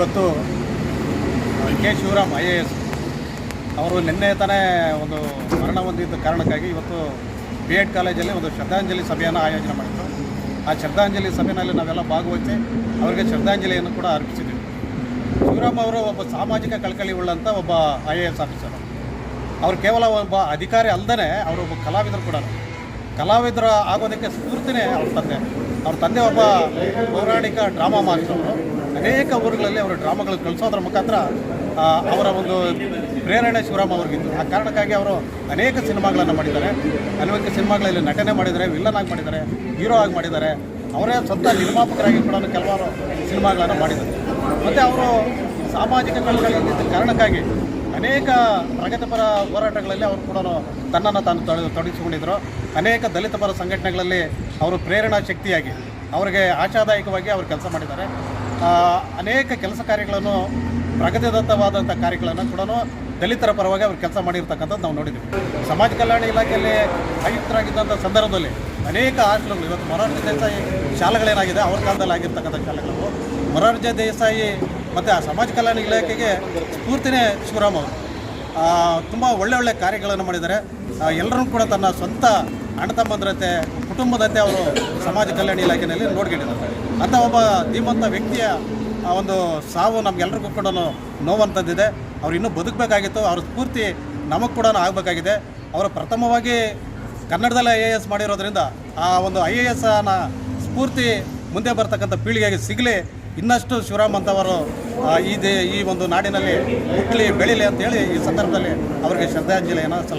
ಇವತ್ತು K Shivaram I A S ಅವರು ನಿನ್ನೆ ತಾನೇ ಒಂದು ಮರಣ ಹೊಂದಿದ್ದ ಕಾರಣಕ್ಕಾಗಿ ಇವತ್ತು ಬಿ ಎಡ್ ಕಾಲೇಜಲ್ಲಿ ಒಂದು ಶ್ರದ್ಧಾಂಜಲಿ ಸಭೆಯನ್ನು ಆಯೋಜನೆ ಮಾಡಿದ್ರು. ಆ ಶ್ರದ್ಧಾಂಜಲಿ ಸಭೆಯಲ್ಲಿ ನಾವೆಲ್ಲ ಭಾಗವಹಿಸಿ ಅವರಿಗೆ ಶ್ರದ್ಧಾಂಜಲಿಯನ್ನು ಕೂಡ ಅರ್ಪಿಸಿದ್ದೀವಿ ಶಿವರಾಮ್ ಅವರು ಒಬ್ಬ ಸಾಮಾಜಿಕ ಕಳಕಳಿ ಉಳ್ಳಂಥ ಒಬ್ಬ ಐ ಎ ಎಸ್ ಆಫೀಸರ್. ಅವರು ಕೇವಲ ಒಬ್ಬ ಅಧಿಕಾರಿ ಅಲ್ಲದೇ ಅವರು ಒಬ್ಬ ಕಲಾವಿದರು ಕೂಡ. ಕಲಾವಿದರ ಆಗೋದಕ್ಕೆ ಸ್ಫೂರ್ತಿನೇ ಅವ್ರ ತಂದೆ. ಅವ್ರ ತಂದೆ ಒಬ್ಬ ಪೌರಾಣಿಕ ಡ್ರಾಮಾ ಮಾಸ್ಟರ್ ಅವರು. ಅನೇಕ ಊರುಗಳಲ್ಲಿ ಅವರು ಡ್ರಾಮಾಗಳು ಕಳಿಸೋದ್ರ ಮುಖಾಂತರ ಅವರ ಒಂದು ಪ್ರೇರಣೆ ಶಿವರಾಮ್ ಅವ್ರಿಗಿತ್ತು. ಆ ಕಾರಣಕ್ಕಾಗಿ ಅವರು ಅನೇಕ ಸಿನಿಮಾಗಳನ್ನು ಮಾಡಿದ್ದಾರೆ. ಅನೇಕ ಸಿನಿಮಾಗಳಲ್ಲಿ ನಟನೆ ಮಾಡಿದ್ದಾರೆ ವಿಲ್ಲನ್ ಆಗಿ ಮಾಡಿದ್ದಾರೆ ಹೀರೋ ಆಗಿ ಮಾಡಿದ್ದಾರೆ. ಅವರೇ ಸ್ವಂತ ನಿರ್ಮಾಪಕರಾಗಿ ಕೂಡ ಕೆಲವಾರು ಸಿನಿಮಾಗಳನ್ನು ಮಾಡಿದ್ದಾರೆ. ಮತ್ತು ಅವರು ಸಾಮಾಜಿಕ ಕಳಕಳಿ ಇದ್ದ ಕಾರಣಕ್ಕಾಗಿ ಅನೇಕ ಪ್ರಗತಿಪರ ಹೋರಾಟಗಳಲ್ಲಿ ಅವರು ಕೂಡ ತನ್ನನ್ನು ತಾನು ತೊಡ ತೊಡಗಿಸಿಕೊಂಡಿದ್ದರು ಅನೇಕ ದಲಿತ ಪರ ಸಂಘಟನೆಗಳಲ್ಲಿ ಅವರು ಪ್ರೇರಣಾ ಶಕ್ತಿಯಾಗಿ, ಅವರಿಗೆ ಆಶಾದಾಯಕವಾಗಿ ಅವರು ಕೆಲಸ ಮಾಡಿದ್ದಾರೆ. ಅನೇಕ ಕೆಲಸ ಕಾರ್ಯಗಳನ್ನು ಪ್ರಗತಿದತ್ತವಾದಂಥ ಕಾರ್ಯಗಳನ್ನು ಕೂಡ ದಲಿತರ ಪರವಾಗಿ ಅವರು ಕೆಲಸ ಮಾಡಿರ್ತಕ್ಕಂಥದ್ದು ನಾವು ನೋಡಿದ್ದೀವಿ. ಸಮಾಜ ಕಲ್ಯಾಣ ಇಲಾಖೆಯಲ್ಲಿ ಆಯುಕ್ತರಾಗಿದ್ದಂಥ ಸಂದರ್ಭದಲ್ಲಿ ಅನೇಕ ಹಾಸ್ಟೆಲ್ಗಳು ಇವತ್ತು ಮೊರಾರ್ಜಿ ದೇಸಾಯಿ ಶಾಲೆಗಳೇನಾಗಿದೆ, ಅವ್ರ ಕಾಲದಲ್ಲಿ ಆಗಿರ್ತಕ್ಕಂಥ ಶಾಲೆಗಳು. ಮೊರಾರ್ಜಿ ದೇಸಾಯಿ ಮತ್ತು ಆ ಸಮಾಜ ಕಲ್ಯಾಣ ಇಲಾಖೆಗೆ ಸ್ಫೂರ್ತಿನೇ ಶಿವರಾಮ್ ಅವರು. ತುಂಬ ಒಳ್ಳೆ ಒಳ್ಳೆ ಕಾರ್ಯಗಳನ್ನು ಮಾಡಿದ್ದಾರೆ. ಎಲ್ಲರೂ ಕೂಡ ತನ್ನ ಸ್ವಂತ ಅಣ್ಣ ತಮ್ಮಂದ್ರಂತೆ ಕುಟುಂಬದಂತೆ ಅವರು ಸಮಾಜ ಕಲ್ಯಾಣ ಇಲಾಖೆಯಲ್ಲಿ ನೋಡ್ಕೊಂಡಿದ್ದಾರೆ. ಅಂತ ಒಬ್ಬ ಧೀಮಂತ ವ್ಯಕ್ತಿಯ, ಆ ಒಂದು ಸಾವು ನಮ್ಗೆಲ್ರಿಗೂ ಕೂಡ ನೋವನ್ನು ತಂದಿದೆ ಅವ್ರು ಇನ್ನೂ ಬದುಕಬೇಕಾಗಿತ್ತು. ಅವ್ರ ಸ್ಫೂರ್ತಿ ನಮಗೆ ಕೂಡ ಆಗಬೇಕಾಗಿದೆ. ಅವರು ಪ್ರಥಮವಾಗಿ ಕನ್ನಡದಲ್ಲಿ ಐ ಎ ಎಸ್ ಮಾಡಿರೋದ್ರಿಂದ ಆ ಒಂದು ಐ ಎ ಎಸ್ನ ಸ್ಫೂರ್ತಿ ಮುಂದೆ ಬರ್ತಕ್ಕಂಥ ಪೀಳಿಗೆಗೆ ಸಿಗಲಿ. ಇನ್ನಷ್ಟು ಶಿವರಾಮ್ ಅಂತವರು ಈ ದೇ, ಈ ಒಂದು ನಾಡಿನಲ್ಲಿ ಹುಟ್ಟಲಿ ಬೆಳೀಲಿ ಅಂತೇಳಿ ಈ ಸಂದರ್ಭದಲ್ಲಿ ಅವರಿಗೆ ಶ್ರದ್ಧಾಂಜಲಿಯನ್ನು ಸಲ್ಲಿಸ್ತೀನಿ